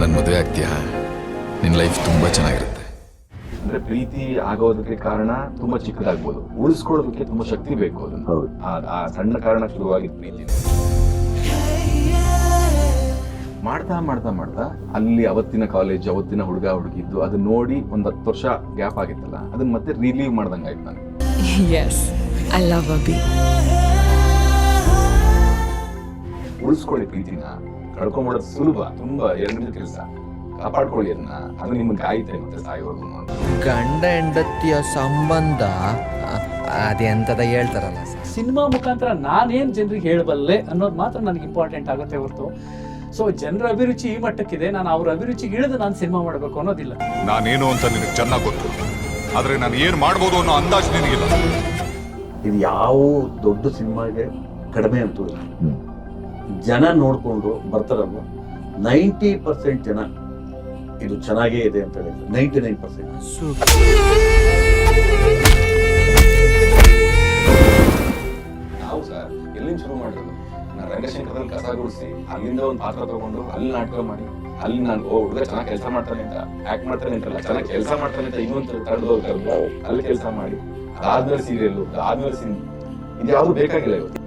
ನನ್ನ ಮದುವೆ ಆಗ್ತೀಯಾ? ನಿನ್ನ ಲೈಫ್ ತುಂಬ ಚೆನ್ನಾಗಿರುತ್ತೆ. ಅಂದ್ರೆ ಪ್ರೀತಿ ಆಗೋದಕ್ಕೆ ಕಾರಣ ತುಂಬಾ ಚಿಕ್ಕದಾಗ್ಬೋದು. ಉಳಿಸ್ಕೊಳ್ಳೋದಕ್ಕೆ ತುಂಬಾ ಶಕ್ತಿ ಬೇಕು ಅದನ್ನ. ಆ- ಆ ಸಣ್ಣ ಕಾರಣ ಶುರುವಾಗಿದ್ದ ಪ್ರೀತಿ. ಮಾಡ್ತಾ ಮಾಡ್ತಾ ಮಾಡ್ತಾ ಅಲ್ಲಿ ಅವತ್ತಿನ ಕಾಲೇಜ್ ಅವತ್ತಿನ ಹುಡುಗ ಹುಡುಗಿದ್ದು ಅದನ್ನ ನೋಡಿ ಒಂದ್ ಹತ್ತು ವರ್ಷ ಗ್ಯಾಪ್ ಆಗಿತ್ತಲ್ಲ ಅದನ್ನ ಮತ್ತೆ ರಿಲೀವ್ ಮಾಡ್ದಂಗ ಆಯ್ತು Yes, I love Abhi. ಉಳಿಸ್ಕೊಳ್ಳಿ ಪ್ರೀತಿನ. ಕಳ್ಕೊಂಬಿಡೋದು ಸುಲಭ. ತುಂಬಾ ಎರಡು ನಿಮಿಷ ಕೆಲಸ. ಕಾಪಾಡ್ಕೊಳ್ಳಿ ಅದನ್ನ ಅದು ನಿಮ್ಗೆ ಕಾಯುತ್ತೆ ಮತ್ತೆ ಸಾಯುವಾಗ ಗಂಡ ಹೆಂಡತಿಯ ಸಂಬಂಧ ಅದೆಂತದ ಹೇಳ್ತಾರಲ್ಲ ಸರ್. ಸಿನಿಮಾ ಮುಖಾಂತರ ನಾನೇನು ಜನರಿಗೆ ಹೇಳಬಲ್ಲೆ ಅನ್ನೋದು ಮಾತ್ರ ನನಗೆ ಇಂಪಾರ್ಟೆಂಟ್ ಆಗುತ್ತೆ ಹೊರತು. ಸೊ ಜನರ ಅಭಿರುಚಿ ಈ ಮಟ್ಟಕ್ಕಿದೆ. ನಾನು ಅವ್ರ ಅಭಿರುಚಿಗೆ ಇಳಿದು ನಾನು ಸಿನಿಮಾ ಮಾಡಬೇಕು ಅನ್ನೋದಿಲ್ಲ. ನಾನೇನು ಅಂತ ನಿನಗೆ ಚೆನ್ನಾಗಿ ಗೊತ್ತು. ಆದರೆ ನಾನು ಏನು ಮಾಡ್ಬೋದು ಅನ್ನೋ ಅಂದಾಜು ನಿನಗಿಲ್ಲ. ಇದು ಯಾವ ದೊಡ್ಡ ಸಿನಿಮಾಗೆ ಕಡಿಮೆ ಅಂತೂ ಇಲ್ಲ. ಜನ ನೋಡಿಕೊಂಡು ಬರ್ತಾರಲ್ಲ ನೈಂಟಿ ಪರ್ಸೆಂಟ್ ಜನ ಇದು ಚೆನ್ನಾಗೇ ಇದೆ ಅಂತ ಹೇಳಿದ್ರು. Ninety nine percent. ನಾವು ಸರ್, ಎಲ್ಲಿಂದ ಶುರು ಮಾಡಿದ್ರು? ನಾನು ರಂಗಶಂಕರದಲ್ಲಿ ಕಸ ಗುಡಿಸಿ, ಅಲ್ಲಿಂದ ಒಂದು ಪಾತ್ರ ತಗೊಂಡು, ಅಲ್ಲಿ ನಾಟಕ ಮಾಡಿ, ಅಲ್ಲಿ ನಾನು, ಓ, ಹುಡುಗ ಚೆನ್ನಾಗಿ ಕೆಲಸ ಮಾಡ್ತಾನೆ ಅಂತ ಆಕ್ಟ್ ಮಾಡ್ತಾನೆ ಅಂತಲ್ಲ ಚೆನ್ನಾಗಿ ಕೆಲಸ ಮಾಡ್ತಾನೆ ಅಂತ ಇನ್ನೊಂದು ಕರೆದು ಅಲ್ಲಿ ಕೆಲಸ ಮಾಡಿ, ಅದಾದ್ಮೇಲೆ ಸೀರಿಯಲ್ ಅದಾದ್ಮೇಲೆ ಸಿನಿಮಾ ಇದು ಯಾವುದು ಬೇಕಾಗಿಲ್ಲ ಇವತ್ತು.